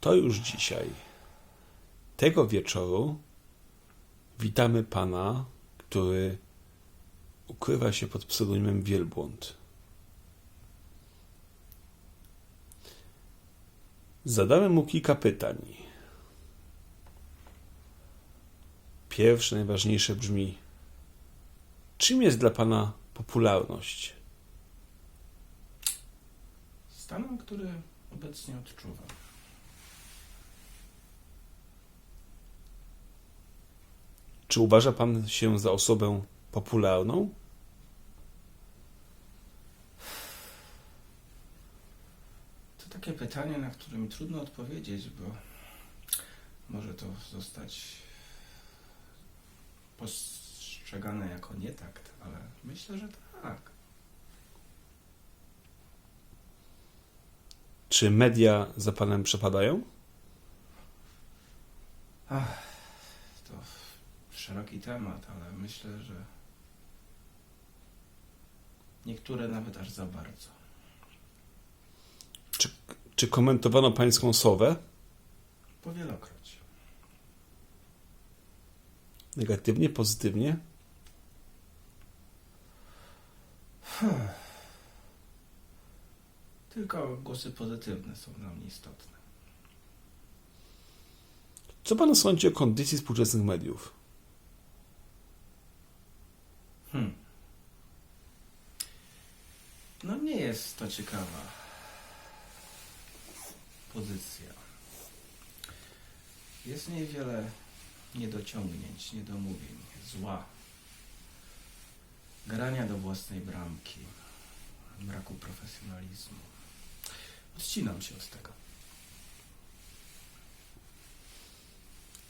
To już dzisiaj. Tego wieczoru witamy pana, który ukrywa się pod pseudonimem Wielbłąd. Zadałem mu kilka pytań. Pierwsze, najważniejsze brzmi: czym jest dla pana popularność? Stanem, który obecnie odczuwam. Czy uważa pan się za osobę popularną? To takie pytanie, na które mi trudno odpowiedzieć, bo może to zostać postrzegane jako nietakt, ale myślę, że tak. Czy media za panem przepadają? To szeroki temat, ale myślę, że niektóre nawet aż za bardzo. Czy, czy komentowano pańską sowę? Powielokroć. Negatywnie, pozytywnie? Tylko głosy pozytywne są dla mnie istotne. Co pan sądzi o kondycji współczesnych mediów? Hmm. No nie jest to ciekawa pozycja. Jest w niej wiele niedociągnięć, niedomówień, zła, grania do własnej bramki, braku profesjonalizmu. Odcinam się od tego.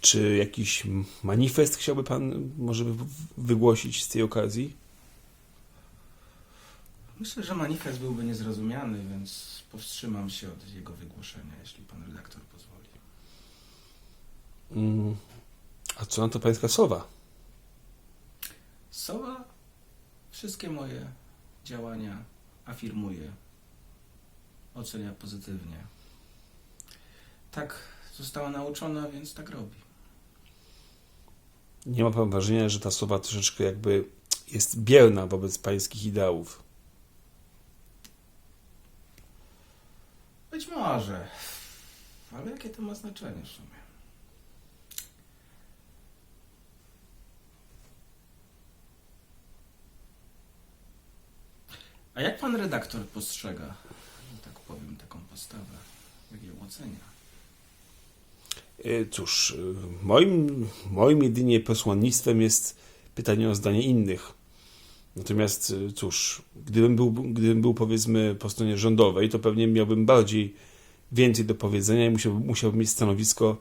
Czy jakiś manifest chciałby pan może wy- wygłosić z tej okazji? Myślę, że manifest byłby niezrozumiany, więc powstrzymam się od jego wygłoszenia, jeśli pan redaktor pozwoli. Mm, A co na to pańska sowa? Sowa wszystkie moje działania afirmuje, ocenia pozytywnie. Tak została nauczona, więc tak robi. Nie ma pan wrażenia, że ta sowa troszeczkę jakby jest bierna wobec pańskich ideałów? Być może, ale jakie to ma znaczenie w sumie? A jak pan redaktor postrzega, że tak powiem, taką postawę? Jak ją ocenia? E, Cóż, e, moim, moim jedynie posłannictwem jest pytanie o zdanie innych. Natomiast e, cóż, gdybym był, gdybym był powiedzmy po stronie rządowej, to pewnie miałbym bardziej więcej do powiedzenia i musiałbym, musiałbym mieć stanowisko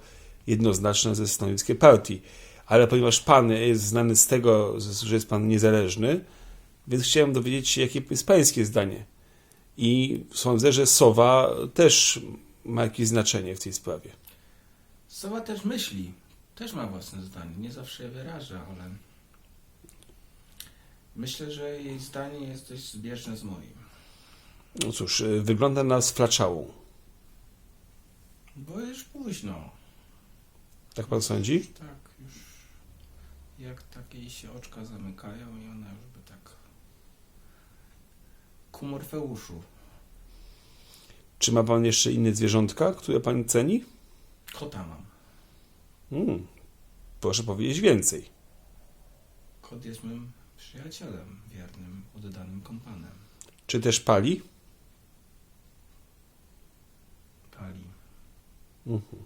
jednoznaczne ze stanowiskiem partii. Ale ponieważ pan jest znany z tego, że jest pan niezależny, więc chciałem dowiedzieć się, jakie jest pańskie zdanie. I sądzę, że Sowa też ma jakieś znaczenie w tej sprawie. Sowa też myśli, też ma własne zdanie. Nie zawsze je wyraża, ale myślę, że jej zdanie jest dość zbieżne z moim. No cóż, y, wygląda na sflaczałą. Bo już późno. Tak pan sądzi? Tak, już jak takie jej się oczka zamykają i ona już by tak ku Morfeuszu. Czy ma pan jeszcze inne zwierzątka, które pan ceni? Kota mam. Hmm. Proszę powiedzieć więcej. Kot jest mym przyjacielem, wiernym, oddanym kompanem. Czy też pali? Pali. Mhm.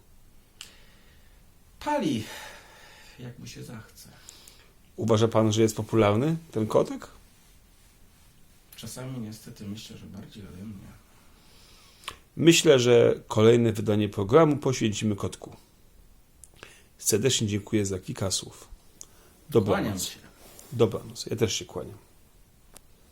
Pali, jak mu się zachce. Uważa pan, że jest popularny ten kotek? Czasami niestety myślę, że bardziej ode mnie. Myślę, że kolejne wydanie programu poświęcimy kotku. Serdecznie dziękuję za kilka słów. Dobranoc. Dobranoc. Ja też się kłaniam.